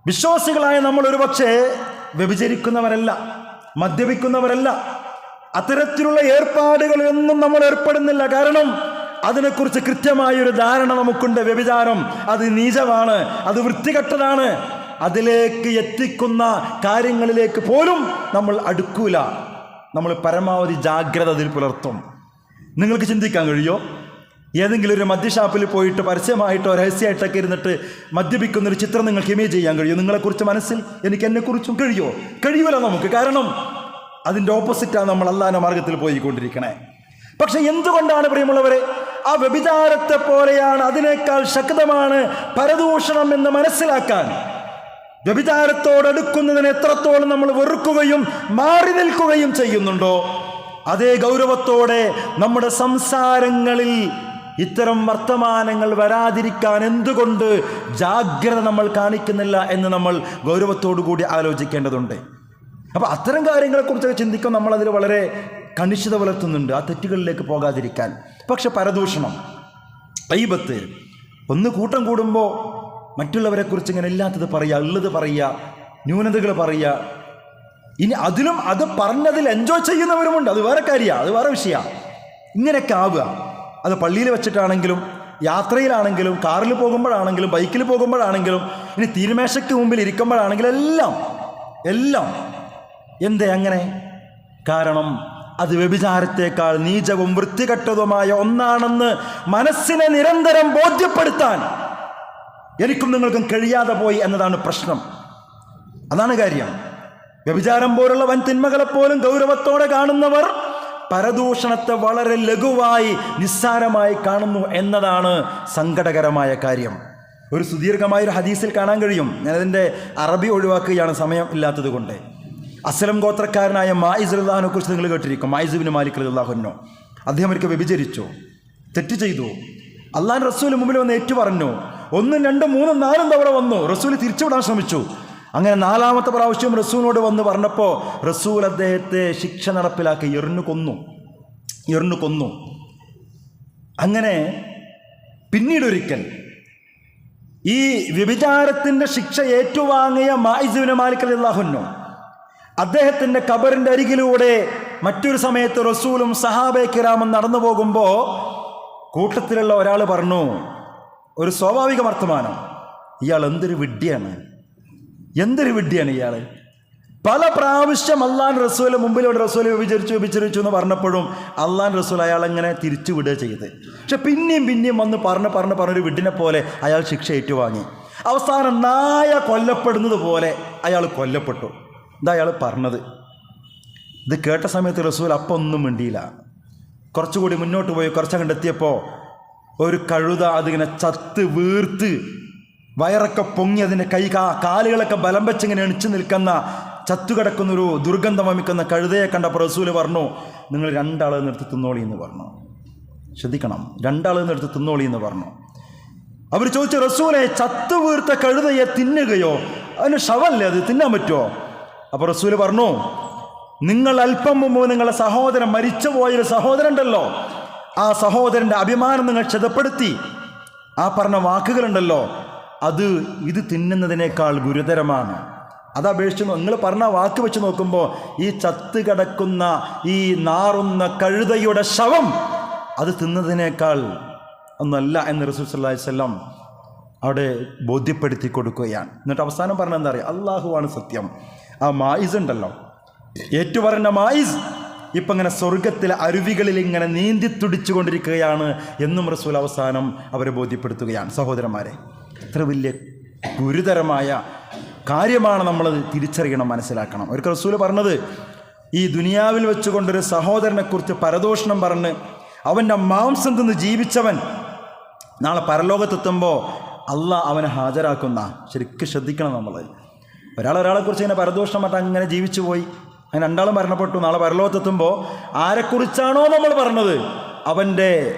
വിശ്വാസികളായ നമ്മൾ ഒരുപക്ഷെ വ്യഭിചരിക്കുന്നവരല്ല മദ്യപിക്കുന്നവരല്ല. അത്തരത്തിലുള്ള ഏർപ്പാടുകളൊന്നും നമ്മൾ ഏർപ്പെടുന്നില്ല. കാരണം അതിനെക്കുറിച്ച് കൃത്യമായ ഒരു ധാരണ നമുക്കുണ്ട്. വ്യഭിചാരം അത് നീചമാണ് അത് വൃത്തികെട്ടതാണ്. അതിലേക്ക് എത്തിക്കുന്ന കാര്യങ്ങളിലേക്ക് പോലും നമ്മൾ അടുക്കൂല. നമ്മൾ പരമാവധി ജാഗ്രത അതിൽ പുലർത്തും. നിങ്ങൾക്ക് ചിന്തിക്കാൻ കഴിയോ? ഏതെങ്കിലും ഒരു മദ്യഷാപ്പിൽ പോയിട്ട് പരസ്യമായിട്ടോ രഹസ്യമായിട്ടൊക്കെ ഇരുന്നിട്ട് മദ്യപിക്കുന്ന ഒരു ചിത്രം നിങ്ങൾക്ക് ഇമേജ് ചെയ്യാൻ കഴിയും? നിങ്ങളെക്കുറിച്ച് മനസ്സിൽ എനിക്ക് എന്നെക്കുറിച്ചും കഴിയുമോ കഴിയൂല നമുക്ക്. കാരണം അതിന്റെ ഓപ്പോസിറ്റാണ് നമ്മൾ അള്ളാഹിന്റെ മാർഗത്തിൽ പോയിക്കൊണ്ടിരിക്കണേ. പക്ഷെ എന്തുകൊണ്ടാണ് പ്രിയമുള്ളവരെ ആ വ്യഭിചാരത്തെ പോലെയാണ് അതിനേക്കാൾ ശക്തമാണ് പരദൂഷണം എന്ന് മനസ്സിലാക്കാൻ. വ്യഭിചാരത്തോടടുക്കുന്നതിന് എത്രത്തോളം നമ്മൾ വെറുക്കുകയും മാറി നിൽക്കുകയും ചെയ്യുന്നുണ്ടോ അതേ ഗൗരവത്തോടെ നമ്മുടെ സംസാരങ്ങളിൽ ഇത്തരം വർത്തമാനങ്ങൾ വരാതിരിക്കാൻ എന്തുകൊണ്ട് ജാഗ്രത നമ്മൾ കാണിക്കുന്നില്ല എന്ന് നമ്മൾ ഗൗരവത്തോടു കൂടി ആലോചിക്കേണ്ടതുണ്ട്. അപ്പോൾ അത്തരം കാര്യങ്ങളെക്കുറിച്ചൊക്കെ ചിന്തിക്കുമ്പോൾ നമ്മളതിൽ വളരെ കണിശത പുലർത്തുന്നുണ്ട് ആ തെറ്റുകളിലേക്ക് പോകാതിരിക്കാൻ. പക്ഷെ പരദൂഷണം. ഐബത്ത്. ഒന്ന് കൂട്ടം കൂടുമ്പോൾ മറ്റുള്ളവരെ കുറിച്ച് ഇങ്ങനെ ഇല്ലാത്തത് പറയുക ഉള്ളത് പറയുക ന്യൂനതകൾ പറയുക. ഇനി അതിലും അത് പറഞ്ഞതിൽ എൻജോയ് ചെയ്യുന്നവരുമുണ്ട്. അത് വേറെ കാര്യമാണ് അത് വേറെ വിഷയമാണ് ഇങ്ങനെയൊക്കെ ആവുക. അത് പള്ളിയിൽ വെച്ചിട്ടാണെങ്കിലും യാത്രയിലാണെങ്കിലും കാറിൽ പോകുമ്പോഴാണെങ്കിലും ബൈക്കിൽ പോകുമ്പോഴാണെങ്കിലും ഇനി തീരുമേശയ്ക്ക് മുമ്പിൽ ഇരിക്കുമ്പോഴാണെങ്കിലും എല്ലാം എല്ലാം. എന്തേ അങ്ങനെ? കാരണം അത് വ്യഭിചാരത്തേക്കാൾ നീചവും വൃത്തികെട്ടതുമായ ഒന്നാണെന്ന് മനസ്സിനെ നിരന്തരം ബോധ്യപ്പെടുത്താൻ എനിക്കും നിങ്ങൾക്കും കഴിയാതെ പോയി എന്നതാണ് പ്രശ്നം. അതാണ് കാര്യം. വ്യഭിചാരം പോലുള്ള വൻ തിന്മകളെ പോലും ഗൗരവത്തോടെ കാണുന്നവർ പരദൂഷണത്തെ വളരെ ലഘുവായി നിസ്സാരമായി കാണുന്നു എന്നതാണ് സങ്കടകരമായ കാര്യം. ഒരു സുദീർഘമായ ഒരു ഹദീസിൽ കാണാൻ കഴിയും. ഞാനതിന്റെ അറബി ഒഴിവാക്കുകയാണ് സമയം ഇല്ലാത്തത് കൊണ്ട് അസ്ലം ഗോത്രക്കാരനായ മായിസ് അള്ളാഹിനെ കുറിച്ച് നിങ്ങൾ കേട്ടിരിക്കും. മായിസുബിന് മാലിക് അള്ളാഹുനോ അദ്ദേഹം ഒരിക്കൽ വ്യഭിചരിച്ചു. തെറ്റ് ചെയ്തു. അള്ളാൻ റസൂൽ മുമ്പിൽ വന്ന് ഏറ്റു പറഞ്ഞു ഒന്നും രണ്ടും മൂന്നും നാലും തവണ വന്നു. റസൂൽ തിരിച്ചുവിടാൻ ശ്രമിച്ചു. അങ്ങനെ നാലാമത്തെ പ്രാവശ്യം റസൂലിനോട് വന്ന് പറഞ്ഞപ്പോൾ റസൂൽ അദ്ദേഹത്തെ ശിക്ഷ നടപ്പിലാക്കി എറിഞ്ഞു കൊന്നു. എറിഞ്ഞു കൊന്നു. അങ്ങനെ പിന്നീടൊരിക്കൽ ഈ വ്യഭിചാരത്തിന്റെ ശിക്ഷ ഏറ്റുവാങ്ങിയ മായിസുവിനെ മാലിക് അള്ളാഹുന്നു അദ്ദേഹത്തിന്റെ കബറിന്റെ അരികിലൂടെ മറ്റൊരു സമയത്ത് റസൂലും സഹാബെ കിറാമും നടന്നു പോകുമ്പോൾ കൂട്ടത്തിലുള്ള ഒരാൾ പറഞ്ഞു ഒരു സ്വാഭാവിക വർത്തമാനം. ഇയാൾ എന്തൊരു വിഡ്ഢിയാണ്. എന്തൊരു വിഡ്ഢിയാണ് ഇയാൾ പല പ്രാവശ്യം അള്ളാൻ റസൂൽ മുമ്പിലൂടെ റസൂൽ വിചരിച്ചു വിചരിച്ചു എന്ന് പറഞ്ഞപ്പോഴും അള്ളാൻ റസൂൽ അയാൾ അങ്ങനെ തിരിച്ചു വിടുക ചെയ്ത് പക്ഷെ പിന്നെയും പിന്നെയും വന്ന് പറഞ്ഞ് പറഞ്ഞ് പറഞ്ഞൊരു വിഡിനെ പോലെ അയാൾ ശിക്ഷ ഏറ്റുവാങ്ങി. അവസാനം നായ കൊല്ലപ്പെടുന്നത് പോലെ അയാൾ കൊല്ലപ്പെട്ടു. ഇതാ അയാൾ പറഞ്ഞത്. ഇത് കേട്ട സമയത്ത് റസൂൽ അപ്പം ഒന്നും മിണ്ടിയില്ല. കുറച്ചുകൂടി മുന്നോട്ട് പോയി കുറച്ച് കണ്ടെത്തിയപ്പോൾ ഒരു കഴുത അതിങ്ങനെ ചത്ത് വീർത്ത് വയറൊക്കെ പൊങ്ങി അതിന്റെ കൈ കാ കാലുകളൊക്കെ ബലം വെച്ചിങ്ങനെ എണിച്ചു നിൽക്കുന്ന ചത്തുകിടക്കുന്നൊരു ദുർഗന്ധം വമിക്കുന്ന കഴുതയെ കണ്ടപ്പോൾ റസൂൽ പറഞ്ഞു നിങ്ങൾ രണ്ടാൾ നിർത്തി തിന്നോളി എന്ന് പറഞ്ഞു. ശ്രദ്ധിക്കണം രണ്ടാൾ നിർത്തി തിന്നോളി എന്ന് പറഞ്ഞു. അവർ ചോദിച്ച റസൂലെ ചത്തു വീർത്ത കഴുതയെ തിന്നുകയോ? അതിന് ഷവല്ലേ അത് തിന്നാൻ പറ്റുമോ അപ്പോൾ റസൂൽ പറഞ്ഞു നിങ്ങൾ അല്പം മുമ്പ് നിങ്ങളെ സഹോദരൻ മരിച്ചു പോയൊരു സഹോദരൻ ഉണ്ടല്ലോ ആ സഹോദരന്റെ അഭിമാനം നിങ്ങൾ ക്ഷതപ്പെടുത്തി. ആ പറഞ്ഞ വാക്കുകളുണ്ടല്ലോ. അത് ഇത് തിന്നുന്നതിനേക്കാൾ ഗുരുതരമാണ്. അതപേക്ഷിച്ച് നിങ്ങൾ പറഞ്ഞ വാക്ക് വെച്ച് നോക്കുമ്പോൾ ഈ ചത്ത് കിടക്കുന്ന ഈ നാറുന്ന കഴുതയുടെ ശവം അത് തിന്നതിനേക്കാൾ ഒന്നല്ല എന്ന് റസൂൽ വസല്ലം അവിടെ ബോധ്യപ്പെടുത്തി കൊടുക്കുകയാണ്. എന്നിട്ട് അവസാനം പറഞ്ഞ എന്താ പറയുക അള്ളാഹുവാണ് സത്യം. ആ മായിസ് ഉണ്ടല്ലോ. ഏറ്റുപറഞ്ഞ മായിസ് ഇപ്പം ഇങ്ങനെ സ്വർഗത്തിലെ അരുവികളിൽ ഇങ്ങനെ നീന്തി തുടിച്ചു കൊണ്ടിരിക്കുകയാണ് എന്നും റസൂൽ അവസാനം അവരെ ബോധ്യപ്പെടുത്തുകയാണ്. സഹോദരന്മാരെ ഇത്ര വലിയ ഗുരുതരമായ കാര്യമാണ് നമ്മൾ തിരിച്ചറിയണം മനസ്സിലാക്കണം. ഒരു റസൂൽ പറഞ്ഞത് ഈ ദുനിയാവിൽ വെച്ചുകൊണ്ടൊരു സഹോദരനെക്കുറിച്ച് പരദോഷണം പറഞ്ഞ് അവന്റെ മാംസം തിന്ന് ജീവിച്ചവൻ നാളെ പരലോകത്തെത്തുമ്പോൾ അല്ല അവനെ ഹാജരാക്കുന്ന. ശരിക്കും ശ്രദ്ധിക്കണം നമ്മൾ ഒരാൾ ഒരാളെക്കുറിച്ച് ഇങ്ങനെ പരദോഷണം പറഞ്ഞിട്ട് അങ്ങനെ ജീവിച്ചു പോയി. അങ്ങനെ രണ്ടാളും മരണപ്പെട്ടു. നാളെ പരലോകത്തെത്തുമ്പോൾ ആരെക്കുറിച്ചാണോ നമ്മൾ പറഞ്ഞത്? അവന്റെ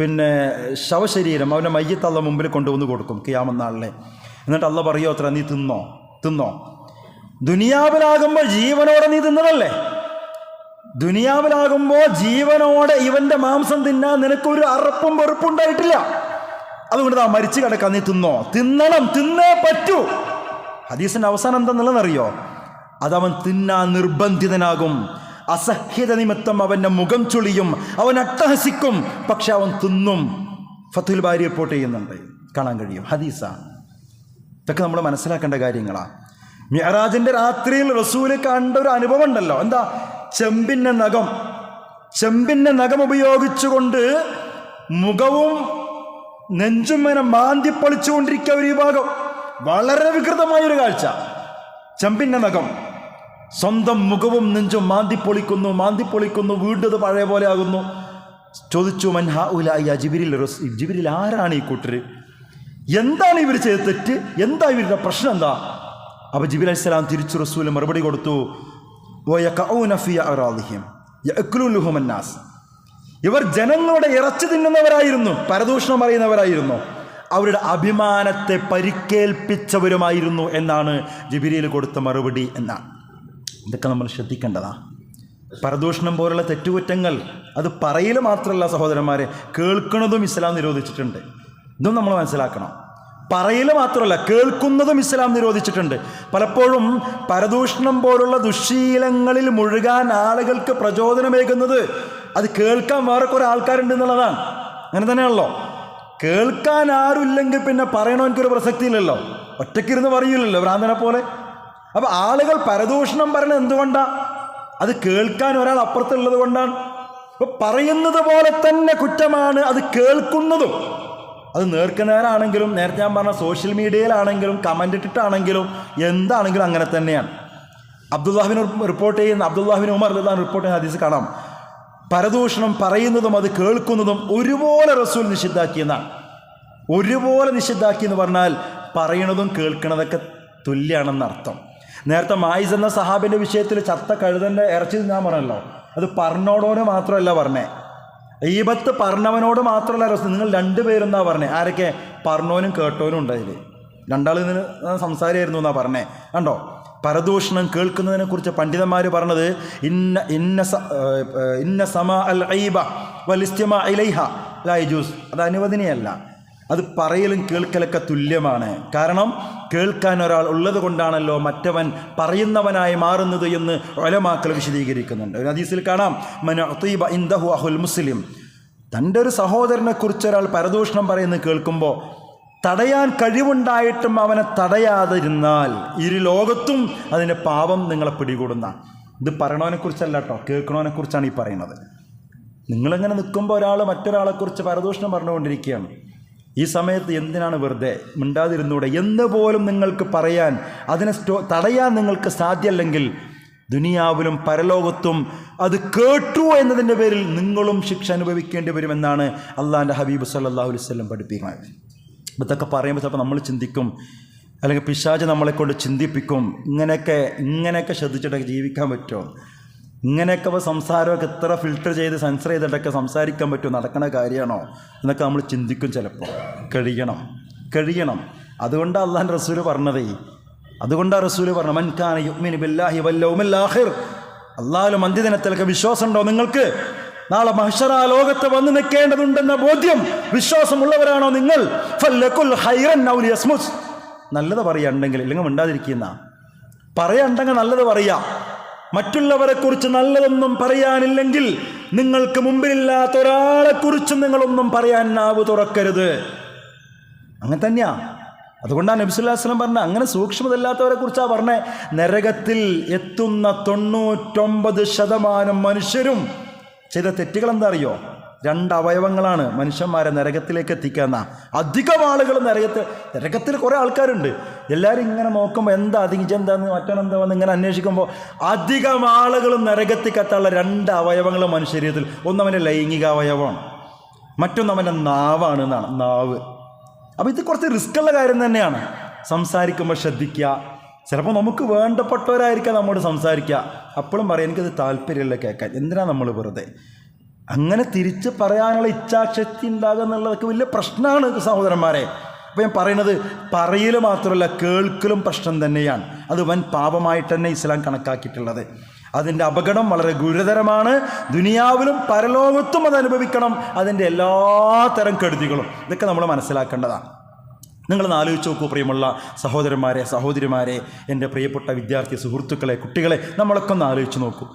പിന്നെ ശവശരീരം അവന്റെ മയ്യത്ത് അള്ള മുമ്പിൽ കൊണ്ടുവന്ന് കൊടുക്കും കിയാമെന്നാളിനെ. എന്നിട്ട് അള്ള പറയോ അത്ര നീ തിന്നോ? തിന്നോ? ദുനിയാവിലാകുമ്പോൾ ജീവനോടെ നീ തിന്നതല്ലേ? ദുനിയാവിലാകുമ്പോൾ ജീവനോടെ ഇവന്റെ മാംസം തിന്നാൻ നിനക്കൊരു അറപ്പും വെറുപ്പും ഉണ്ടായിട്ടില്ല. അതുകൊണ്ട് താ മരിച്ചു കിടക്കാൻ നീ തിന്നോ? തിന്നണം തിന്നേ പറ്റൂ. ഹദീസിന്റെ അവസാനം എന്താണെന്നുള്ളതെന്നറിയോ അതവൻ തിന്നാൻ നിർബന്ധിതനാകും. അസഹ്യത നിമിത്തം അവന്റെ മുഖം ചുളിയും അവൻ അട്ടഹസിക്കും പക്ഷെ അവൻ തിന്നും. ഫത്തുൽ ബാരി റിപ്പോർട്ട് ചെയ്യുന്നുണ്ട്. കാണാൻ കഴിയും. ഹദീസ. ഇതൊക്കെ നമ്മൾ മനസ്സിലാക്കേണ്ട കാര്യങ്ങളാണ് മിഹറാജിന്റെ രാത്രിയിൽ റസൂൽ കണ്ട ഒരു അനുഭവം ഉണ്ടല്ലോ. എന്താ? ചെമ്പിന്റെ നഖം. ചെമ്പിന്റെ നഖം ഉപയോഗിച്ചുകൊണ്ട് മുഖവും നെഞ്ചും മാന്തി പൊളിച്ചുകൊണ്ടിരിക്കുക ഒരു വിഭാഗം. വളരെ വികൃതമായ ഒരു കാഴ്ച. ചെമ്പിന്റെ നഖം. സ്വന്തം മുഖവും നെഞ്ചും മാന്തി പൊളിക്കുന്നു മാന്തി പൊളിക്കുന്നു വീണ്ടും പഴയ പോലെ ആകുന്നു. ചോദിച്ചു മൻഹ ജിബിരിൽ ജിബിരിൽ ആരാണ് ഈ കൂട്ടർ എന്താണ് ഇവർ ചെയ്ത തെറ്റ്? എന്താ ഇവരുടെ പ്രശ്നം എന്താ? അപ്പൊ ജിബിൽ അലിസ്ലാം തിരിച്ചു റസൂൽ മറുപടി കൊടുത്തു. ഇവർ ജനങ്ങളുടെ ഇറച്ചി തിന്നുന്നവരായിരുന്നു പരദൂഷണം അറിയുന്നവരായിരുന്നു. അവരുടെ അഭിമാനത്തെ പരിക്കേൽപ്പിച്ചവരുമായിരുന്നു എന്നാണ് ജിബിരിയിൽ കൊടുത്ത മറുപടി എന്നാണ്. ഇതൊക്കെ നമ്മൾ ശ്രദ്ധിക്കേണ്ടതാ. പരദൂഷണം പോലുള്ള തെറ്റുകുറ്റങ്ങൾ അത് പറയിൽ മാത്രമല്ല സഹോദരന്മാരെ കേൾക്കുന്നതും ഇസ്ലാം നിരോധിച്ചിട്ടുണ്ട്. ഇതും നമ്മൾ മനസ്സിലാക്കണം. പറയിൽ മാത്രമല്ല കേൾക്കുന്നതും ഇസ്ലാം നിരോധിച്ചിട്ടുണ്ട്. പലപ്പോഴും പരദൂഷണം പോലുള്ള ദുശ്ശീലങ്ങളിൽ മുഴുകാൻ ആളുകൾക്ക് പ്രചോദനമേകുന്നത് അത് കേൾക്കാൻ വേറെ കുറെ ആൾക്കാരുണ്ട് എന്നുള്ളതാണ്. അങ്ങനെ തന്നെയാണല്ലോ. കേൾക്കാൻ ആരുമില്ലെങ്കിൽ പിന്നെ പറയണവനക്കൊരു പ്രസക്തി ഇല്ലല്ലോ ഒറ്റയ്ക്കിരുന്ന് പറയില്ലല്ലോ ഭ്രാന്തനെ പോലെ. അപ്പോൾ ആളുകൾ പരദൂഷണം പറയുന്നത് എന്തുകൊണ്ടാണ് അത് കേൾക്കാൻ ഒരാൾ അപ്പുറത്തുള്ളത് കൊണ്ടാണ്. അപ്പൊ പറയുന്നത് പോലെ തന്നെ കുറ്റമാണ് അത് കേൾക്കുന്നതും. അത് നേർക്കുനേരാണെങ്കിലും നേരത്തെ ഞാൻ പറഞ്ഞ സോഷ്യൽ മീഡിയയിലാണെങ്കിലും കമന്റ് ഇട്ടിട്ടാണെങ്കിലും എന്താണെങ്കിലും അങ്ങനെ തന്നെയാണ്. അബ്ദുല്ലാഹിബിൻ റിപ്പോർട്ട് ചെയ്യുന്ന അബ്ദുല്ലാഹിബിൻ ഉമർ റിപ്പോർട്ട് ചെയ്യുന്ന ഹദീസ് കാണാം. പരദൂഷണം പറയുന്നതും അത് കേൾക്കുന്നതും ഒരുപോലെ റസൂൽ നിഷിദ്ധാക്കിയെന്നാണ്. ഒരുപോലെ നിഷിദ്ധാക്കി എന്ന് പറഞ്ഞാൽ പറയണതും കേൾക്കണതൊക്കെ തുല്യാണെന്നർത്ഥം നേരത്തെ മായിസ് എന്ന സഹാബിന്റെ വിഷയത്തിൽ ചത്ത കഴുതന്റെ ഇറച്ചി ഞാൻ പറഞ്ഞല്ലോ. അത് പറഞ്ഞോടോന് മാത്രമല്ല പറഞ്ഞേ. ഈപത്ത് പറഞ്ഞവനോട് മാത്രമല്ല റസൂൽ. നിങ്ങൾ രണ്ടുപേരെന്നാ പറഞ്ഞേ? ആരൊക്കെ? പറഞ്ഞോനും കേട്ടോനും ഉണ്ടായില്ലേ രണ്ടാൾ ഇതിന് സംസാരമായിരുന്നു എന്നാ പറഞ്ഞേ. കണ്ടോ? പരദൂഷണം കേൾക്കുന്നതിനെ കുറിച്ച് പണ്ഡിതന്മാർ പറഞ്ഞത് ഇന്ന ഇന്ന ഇന്ന സമ അൽ ഐബ വലിസ്ത്യമ ഇലൈഹ ലൈജൂസ് അത് അനുവദനീയല്ല. അത് പറയലും കേൾക്കലൊക്കെ തുല്യമാണ്. കാരണം കേൾക്കാൻ ഒരാൾ ഉള്ളത് കൊണ്ടാണല്ലോ മറ്റവൻ പറയുന്നവനായി മാറുന്നത് എന്ന് ഒലമാക്കൾ വിശദീകരിക്കുന്നുണ്ട്. ഒരു ഹദീസിൽ കാണാം മന ഇന്ദഹു അഹുൽ മുസ്ലിം. തന്റെ ഒരു സഹോദരനെക്കുറിച്ച് ഒരാൾ പരദൂഷണം പറയുന്നത് കേൾക്കുമ്പോൾ തടയാൻ കഴിവുണ്ടായിട്ടും അവനെ തടയാതിരുന്നാൽ ഇരു ലോകത്തും അതിന്റെ പാപം നിങ്ങളെ പിടികൂടുന്ന. ഇത് പറയണവനെ കുറിച്ചല്ല കേട്ടോ കേൾക്കണവനെ കുറിച്ചാണ് ഈ പറയുന്നത്. നിങ്ങളിങ്ങനെ നിൽക്കുമ്പോൾ ഒരാൾ മറ്റൊരാളെക്കുറിച്ച് പരദൂഷണം പറഞ്ഞുകൊണ്ടിരിക്കുകയാണ്. ഈ സമയത്ത് എന്തിനാണ് വെറുതെ മിണ്ടാതിരുന്നൂടെ? എന്ന് പോലും നിങ്ങൾക്ക് പറയാൻ അതിനെ സ്റ്റോ തടയാൻ നിങ്ങൾക്ക് സാധ്യമല്ലെങ്കിൽ ദുനിയാവിലും പരലോകത്തും അത് കേട്ടു എന്നതിന്റെ പേരിൽ നിങ്ങളും ശിക്ഷ അനുഭവിക്കേണ്ടി വരുമെന്നാണ് അള്ളാന്റെ ഹബീബ് സല്ലാഹു വല്ലം പഠിപ്പിക്കുന്നത്. ഇതൊക്കെ പറയുമ്പോൾ ചിലപ്പോൾ നമ്മൾ ചിന്തിക്കും. അല്ലെങ്കിൽ പിശാജ് നമ്മളെ കൊണ്ട് ചിന്തിപ്പിക്കും. ഇങ്ങനെയൊക്കെ ഇങ്ങനെയൊക്കെ ശ്രദ്ധിച്ചിട്ടൊക്കെ ജീവിക്കാൻ പറ്റുമോ? ഇങ്ങനെയൊക്കെ ഇപ്പോൾ സംസാരമൊക്കെ ഇത്ര ഫിൽട്ടർ ചെയ്ത് സെൻസർ ചെയ്തിട്ടൊക്കെ സംസാരിക്കാൻ പറ്റുമോ? നടക്കണ കാര്യമാണോ? എന്നൊക്കെ നമ്മൾ ചിന്തിക്കും ചിലപ്പോൾ കഴിയണം. കഴിയണം. അതുകൊണ്ടാണ് അള്ളാൻ റസൂൽ പറഞ്ഞതേ. അതുകൊണ്ടാണ് റസൂൽ പറഞ്ഞു മൻഖാൻ യുഗ്മിൻ ബില്ലാഹി വല്ലൗമിൽ അള്ളാഹുലും അന്ത്യദിനത്തിലൊക്കെ വിശ്വാസമുണ്ടോ നിങ്ങൾക്ക്? നാളെ മഹ്ഷറ ലോകത്ത് വന്ന് നിൽക്കേണ്ടതുണ്ടെന്ന ബോധ്യം വിശ്വാസമുള്ളവരാണോ നിങ്ങൾ? നല്ലത് പറയുണ്ടെങ്കിൽ ഇല്ലെങ്കിൽ മിണ്ടാതിരിക്കുന്ന. പറയണ്ടെങ്കിൽ നല്ലത് പറയാം മറ്റുള്ളവരെ കുറിച്ച് നല്ലതൊന്നും പറയാനില്ലെങ്കിൽ നിങ്ങൾക്ക് മുമ്പിലില്ലാത്ത ഒരാളെ കുറിച്ചും നിങ്ങളൊന്നും പറയാൻ നാവ് തുറക്കരുത്. അങ്ങനെ തന്നെയാ. അതുകൊണ്ടാണ് നബിസുല്ലാസ്ലം പറഞ്ഞത് അങ്ങനെ സൂക്ഷ്മതല്ലാത്തവരെ കുറിച്ചാണ് പറഞ്ഞത്. നരകത്തിൽ എത്തുന്ന തൊണ്ണൂറ്റൊമ്പത് ശതമാനം മനുഷ്യരും ചെയ്ത തെറ്റുകൾ എന്താ അറിയോ രണ്ട് അവയവങ്ങളാണ് മനുഷ്യന്മാരെ നരകത്തിലേക്ക് എത്തിക്കുന്ന അധികം ആളുകൾ നരകത്തിൽ നരകത്തിൽ കുറേ ആൾക്കാരുണ്ട്. എല്ലാവരും ഇങ്ങനെ നോക്കുമ്പോൾ എന്താ അതിജ എന്താന്ന് മറ്റൊന്നെന്താ വന്ന് ഇങ്ങനെ അന്വേഷിക്കുമ്പോൾ അധികം ആളുകളും നരകത്തിൽ കത്താനുള്ള രണ്ട് അവയവങ്ങൾ മനുഷ്യരീരത്തിൽ ഒന്നവന്റെ ലൈംഗിക അവയവമാണ് മറ്റൊന്നവന്റെ നാവാണ് എന്നാണ് നാവ്. അപ്പോൾ ഇത് കുറച്ച് റിസ്ക്കുള്ള കാര്യം തന്നെയാണ്. സംസാരിക്കുമ്പോൾ ശ്രദ്ധിക്കുക ചിലപ്പോൾ നമുക്ക് വേണ്ടപ്പെട്ടവരായിരിക്കാം നമ്മോട് സംസാരിക്കുക. അപ്പോഴും പറയാം എനിക്കത് താല്പര്യമില്ല കേൾക്കാൻ. എന്തിനാ നമ്മൾ വെറുതെ? അങ്ങനെ തിരിച്ച് പറയാനുള്ള ഇച്ഛാശക്തി ഉണ്ടാകുക എന്നുള്ളതൊക്കെ വലിയ പ്രശ്നമാണ് സഹോദരന്മാരെ. അപ്പോൾ ഞാൻ പറയുന്നത് പറയൽ മാത്രമല്ല കേൾക്കലും പ്രശ്നം തന്നെയാണ്. അത് വൻ പാപമായിട്ട് തന്നെ ഇസ്ലാം കണക്കാക്കിയിട്ടുള്ളത്. അതിന്റെ അപകടം വളരെ ഗുരുതരമാണ്. ദുനിയാവിലും പരലോകത്തും അത് അനുഭവിക്കണം. അതിന്റെ എല്ലാ തരം കെടുതികളും. ഇതൊക്കെ നമ്മൾ മനസ്സിലാക്കേണ്ടതാണ്. നിങ്ങളൊന്ന് ആലോചിച്ച് നോക്കൂ പ്രിയമുള്ള സഹോദരന്മാരെ സഹോദരിമാരെ എന്റെ പ്രിയപ്പെട്ട വിദ്യാർത്ഥി സുഹൃത്തുക്കളെ കുട്ടികളെ നമ്മളൊക്കെ ഒന്ന് ആലോചിച്ച് നോക്കൂ.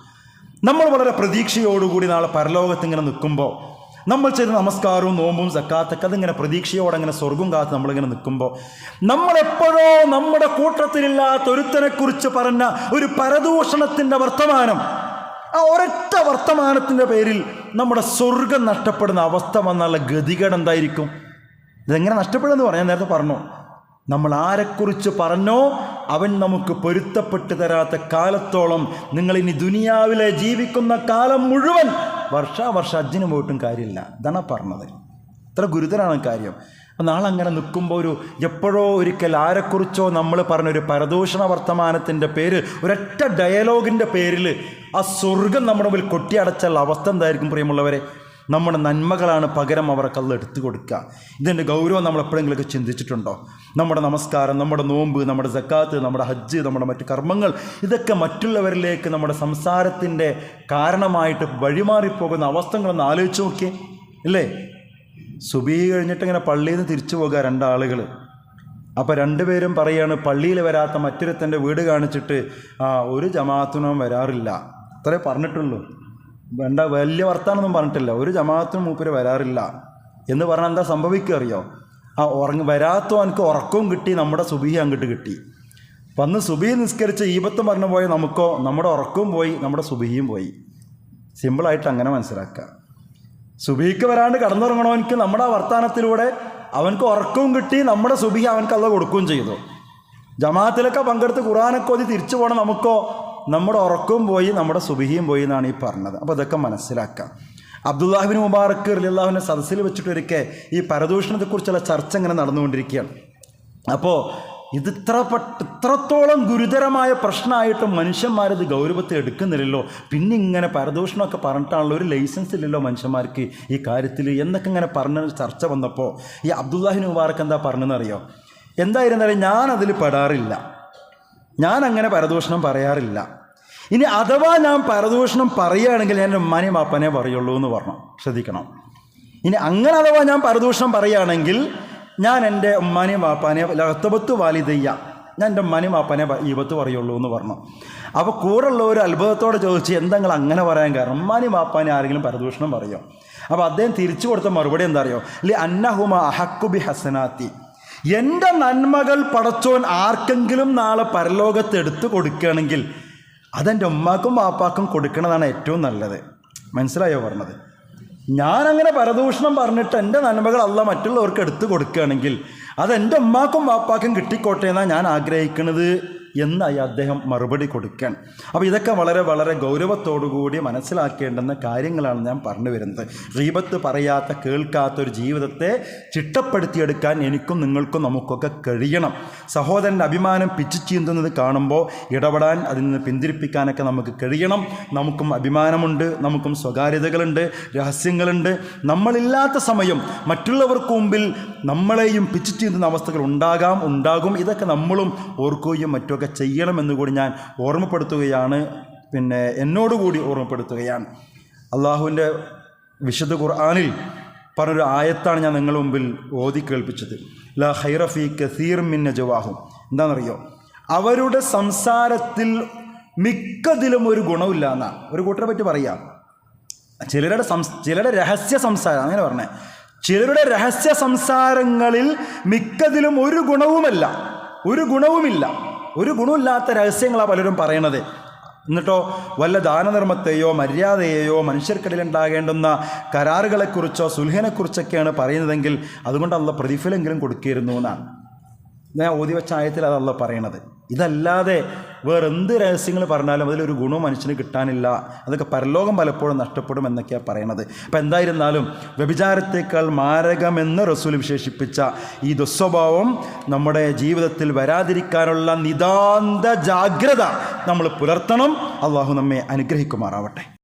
നമ്മൾ വളരെ പ്രതീക്ഷയോടുകൂടി നാളെ പരലോകത്തിങ്ങനെ നിൽക്കുമ്പോൾ നമ്മൾ ചെയ്ത നമസ്കാരവും നോമ്പും സക്കാത്തൊക്കെ അതിങ്ങനെ പ്രതീക്ഷയോടെ അങ്ങനെ സ്വർഗം കാത്ത് നമ്മളിങ്ങനെ നിൽക്കുമ്പോൾ നമ്മളെപ്പോഴോ നമ്മുടെ കൂട്ടത്തിലില്ലാത്ത ഒരുത്തനെക്കുറിച്ച് പറഞ്ഞ ഒരു പരദൂഷണത്തിന്റെ വർത്തമാനം ആ ഒരൊറ്റ വർത്തമാനത്തിന്റെ പേരിൽ നമ്മുടെ സ്വർഗം നഷ്ടപ്പെടുന്ന അവസ്ഥ വന്നുള്ള ഗതികേട് എന്തായിരിക്കും? ഇതെങ്ങനെ നഷ്ടപ്പെടുമെന്ന് പറയാൻ നേരത്തെ പറഞ്ഞു. നമ്മൾ ആരെക്കുറിച്ച് പറഞ്ഞോ അവൻ നമുക്ക് പൊരുത്തപ്പെട്ട് തരാത്ത കാലത്തോളം നിങ്ങൾ ഇനി ദുനിയാവിലെ ജീവിക്കുന്ന കാലം മുഴുവൻ വർഷാവർഷ അജ്ജിന് പോയിട്ടും കാര്യമില്ല. ഇതാണ് പറഞ്ഞത്. ഇത്ര ഗുരുതരമാണ് കാര്യം. നാളെ അങ്ങനെ നിൽക്കുമ്പോൾ ഒരു എപ്പോഴോ ഒരിക്കൽ ആരെക്കുറിച്ചോ നമ്മൾ പറഞ്ഞൊരു പരദൂഷണ വർത്തമാനത്തിന്റെ പേര് ഒരൊറ്റ ഡയലോഗിന്റെ പേരിൽ ആ സ്വർഗം നമ്മുടെ മുമ്പിൽ കൊട്ടിയടച്ചുള്ള അവസ്ഥ എന്തായിരിക്കും പ്രിയമുള്ളവരെ? നമ്മുടെ നന്മകളാണ് പകരം അവർക്ക് അത് എടുത്തു കൊടുക്കുക. ഇതിന്റെ ഗൗരവം നമ്മൾ എപ്പോഴെങ്കിലുമൊക്കെ ചിന്തിച്ചിട്ടുണ്ടോ? നമ്മുടെ നമസ്കാരം നമ്മുടെ നോമ്പ് നമ്മുടെ സക്കാത്ത് നമ്മുടെ ഹജ്ജ് നമ്മുടെ മറ്റ് കർമ്മങ്ങൾ ഇതൊക്കെ മറ്റുള്ളവരിലേക്ക് നമ്മുടെ സംസാരത്തിന്റെ കാരണമായിട്ട് വഴിമാറിപ്പോകുന്ന അവസ്ഥകളൊന്ന് ആലോചിച്ച് നോക്കിയേ. അല്ലേ സുബീ കഴിഞ്ഞിട്ട് ഇങ്ങനെ പള്ളിയിൽ നിന്ന് തിരിച്ചു പോകുക രണ്ടാളുകൾ. അപ്പോൾ രണ്ടുപേരും പറയാണ് പള്ളിയിൽ വരാത്ത മറ്റൊരുത്തന്റെ വീട് കാണിച്ചിട്ട് ആ ഒരു ജമാഅത്തിനും വരാറില്ല. അത്രേ പറഞ്ഞിട്ടുള്ളൂ. വേണ്ട വലിയ വർത്താനൊന്നും പറഞ്ഞിട്ടില്ല. ഒരു ജമാഅത്തിനും മൂപ്പര് വരാറില്ല. എന്ന് പറഞ്ഞാൽ എന്താ സംഭവിക്കുക അറിയോ? ആ ഉറങ്ങ വരാത്തോ എനിക്ക് ഉറക്കവും കിട്ടി നമ്മുടെ സുബിഹി അങ്ങോട്ട് കിട്ടി. വന്ന് സുബിഹി നിസ്കരിച്ച് ഈപത്തും പറഞ്ഞു പോയി നമുക്കോ നമ്മുടെ ഉറക്കവും പോയി നമ്മുടെ സുബിയും പോയി. സിമ്പിളായിട്ട് അങ്ങനെ മനസ്സിലാക്കുക. സുബിഹിക്ക് വരാണ്ട് കടന്നുറങ്ങണവനക്ക് നമ്മുടെ വർത്താനത്തിലൂടെ അവനക്ക് ഉറക്കവും കിട്ടി നമ്മുടെ സുബി അവനക്ക് അത് കൊടുക്കുകയും ചെയ്തു. ജമാഅത്തിലൊക്കെ പങ്കെടുത്ത് ഖുറാനൊക്കെ ഓതി തിരിച്ചു പോകണം നമുക്കോ നമ്മുടെ ഉറക്കവും പോയി നമ്മുടെ സുബിഹിയും പോയി എന്നാണ് ഈ പറഞ്ഞത്. അപ്പോൾ ഇതൊക്കെ മനസ്സിലാക്കാം. അബ്ദുല്ലാഹിബിൻ മുബാറക്ക് അലിയല്ലാഹുവിന്റെ സദസ്സിൽ വെച്ചിട്ടൊരിക്കെ ഈ പരദൂഷണത്തെക്കുറിച്ചുള്ള ചർച്ച ഇങ്ങനെ നടന്നുകൊണ്ടിരിക്കുകയാണ്. അപ്പോൾ ഇത് ഇത്ര ഇത്രത്തോളം ഗുരുതരമായ പ്രശ്നമായിട്ടും മനുഷ്യന്മാരത് ഗൗരവത്തിൽ എടുക്കുന്നില്ലല്ലോ. പിന്നെ ഇങ്ങനെ പരദൂഷണമൊക്കെ പറഞ്ഞിട്ടാണല്ലോ ഒരു ലൈസൻസ് ഇല്ലല്ലോ മനുഷ്യന്മാർക്ക് ഈ കാര്യത്തിൽ എന്നൊക്കെ ഇങ്ങനെ പറഞ്ഞ ചർച്ച വന്നപ്പോൾ ഈ അബ്ദുല്ലാഹിൻ മുബാറക്ക് എന്താ പറഞ്ഞതെന്നറിയോ? എന്തായിരുന്നാലും ഞാൻ പെടാറില്ല. ഞാൻ അങ്ങനെ പരദൂഷണം പറയാറില്ല. ഇനി അഥവാ ഞാൻ പരദൂഷണം പറയുകയാണെങ്കിൽ ഞാൻ ഉമ്മാനെയും പാപ്പനെ പറയുള്ളൂ എന്ന് പറഞ്ഞു. ശ്രദ്ധിക്കണം. ഇനി അങ്ങനെ അഥവാ ഞാൻ പരദൂഷണം പറയുകയാണെങ്കിൽ ഞാൻ എന്റെ ഉമ്മാനെയും വാപ്പാനെയും ലഹത്തബത്ത് വാലിതയ്യ ഞാൻ എന്റെ ഉമ്മാനെയും വാപ്പാനെ ഈപത്ത് പറയുള്ളൂ എന്ന് പറഞ്ഞു. അപ്പോൾ കൂടെയുള്ള ഒരു അത്ഭുതത്തോടെ ചോദിച്ച് എന്തെങ്കിലും അങ്ങനെ പറയാൻ കാരണം ഉമ്മാനെയും വാപ്പാനെ ആരെങ്കിലും പരദൂഷണം പറയോ? അപ്പോൾ അദ്ദേഹം തിരിച്ചു കൊടുത്ത മറുപടി എന്താ അറിയോ? അല്ലെ അന്നഹുമ അഹക്കുബി ഹസനാത്തി എന്റെ നന്മകൾ പടച്ചോൻ ആർക്കെങ്കിലും നാളെ പരലോകത്ത് എടുത്തു കൊടുക്കുകയാണെങ്കിൽ അതെന്റെ ഉമ്മാക്കും വാപ്പാക്കും കൊടുക്കണതാണ് ഏറ്റവും നല്ലത്. മനസ്സിലായോ പറഞ്ഞത്? ഞാനങ്ങനെ പരദൂഷണം പറഞ്ഞിട്ട് എന്റെ നന്മകൾ അല്ല മറ്റുള്ളവർക്ക് എടുത്തു കൊടുക്കുകയാണെങ്കിൽ അതെന്റെ ഉമ്മാക്കും വാപ്പാക്കും കിട്ടിക്കോട്ടെ എന്നാണ് ഞാൻ ആഗ്രഹിക്കുന്നത് എന്നായി അദ്ദേഹം മറുപടി കൊടുക്കാൻ. അപ്പോൾ ഇതൊക്കെ വളരെ വളരെ ഗൗരവത്തോടുകൂടി മനസ്സിലാക്കേണ്ടുന്ന കാര്യങ്ങളാണ് ഞാൻ പറഞ്ഞു വരുന്നത്. റീബത്ത് പറയാത്ത കേൾക്കാത്ത ഒരു ജീവിതത്തെ ചിട്ടപ്പെടുത്തിയെടുക്കാൻ എനിക്കും നിങ്ങൾക്കും നമുക്കൊക്കെ കഴിയണം. സഹോദരന്റെ അഭിമാനം പിച്ചു ചീന്തുന്നത് കാണുമ്പോൾ ഇടപെടാൻ അതിൽ നിന്ന് പിന്തിരിപ്പിക്കാനൊക്കെ നമുക്ക് കഴിയണം. നമുക്കും അഭിമാനമുണ്ട് നമുക്കും സ്വകാര്യതകളുണ്ട് രഹസ്യങ്ങളുണ്ട്. നമ്മളില്ലാത്ത സമയം മറ്റുള്ളവർക്ക് മുമ്പിൽ നമ്മളെയും പിച്ചു ചീന്തുന്ന അവസ്ഥകൾ ഉണ്ടാകാം ഉണ്ടാകും. ഇതൊക്കെ നമ്മളും ഓർക്കുകയും മറ്റുമൊക്കെ ചെയ്യണമെന്ന് കൂടി ഞാൻ ഓർമ്മപ്പെടുത്തുകയാണ്. പിന്നെ എന്നോടുകൂടി ഓർമ്മപ്പെടുത്തുകയാണ്. അള്ളാഹുവിന്റെ വിശുദ്ധ ഖുർആാനിൽ പറഞ്ഞൊരു ആയത്താണ് ഞാൻ നിങ്ങളുടെ മുമ്പിൽ ഓതി കേൾപ്പിച്ചത്. ല ഹൈറഫി കസീർ മിന്ന ജവാഹും എന്താണെന്നറിയോ? അവരുടെ സംസാരത്തിൽ മിക്കതിലും ഒരു ഗുണമില്ല എന്നാണ് ഒരു കൂട്ടരെ പറ്റി പറയാം. ചിലരുടെ സംസ് ചിലരുടെ രഹസ്യ സംസാരം അങ്ങനെ പറഞ്ഞേ. ചിലരുടെ രഹസ്യ സംസാരങ്ങളിൽ മിക്കതിലും ഒരു ഗുണവുമല്ല. ഒരു ഗുണവുമില്ല. ഒരു ഗുണമില്ലാത്ത രഹസ്യങ്ങളാണ് പലരും പറയണത്. എന്നിട്ടോ വല്ല ദാനധർമ്മത്തെയോ മര്യാദയെയോ മനുഷ്യർക്കിടയിൽ ഉണ്ടാകേണ്ടുന്ന കരാറുകളെക്കുറിച്ചോ സുൽഹനെക്കുറിച്ചൊക്കെയാണ് പറയുന്നതെങ്കിൽ അതുകൊണ്ട് അല്ല പ്രതിഫലമെങ്കിലും കൊടുക്കിയിരുന്നു എന്നാണ്. ഞാൻ ഓതി വെച്ച ആയത്തിൽ അതല്ല പറയണത്. ഇതല്ലാതെ വേറെ എന്ത് രഹസ്യങ്ങൾ പറഞ്ഞാലും അതിലൊരു ഗുണവും മനുഷ്യന് കിട്ടാനില്ല. അതൊക്കെ പരലോകം പലപ്പോഴും നഷ്ടപ്പെടും എന്നൊക്കെയാണ് പറയണത്. അപ്പം എന്തായിരുന്നാലും വ്യഭിചാരത്തേക്കാൾ മാരകമെന്ന് റസൂൽ വിശേഷിപ്പിച്ച ഈ ദുസ്വഭാവം നമ്മുടെ ജീവിതത്തിൽ വരാതിരിക്കാനുള്ള നിതാന്ത ജാഗ്രത നമ്മൾ പുലർത്തണം. അള്ളാഹു നമ്മെ അനുഗ്രഹിക്കുമാറാവട്ടെ.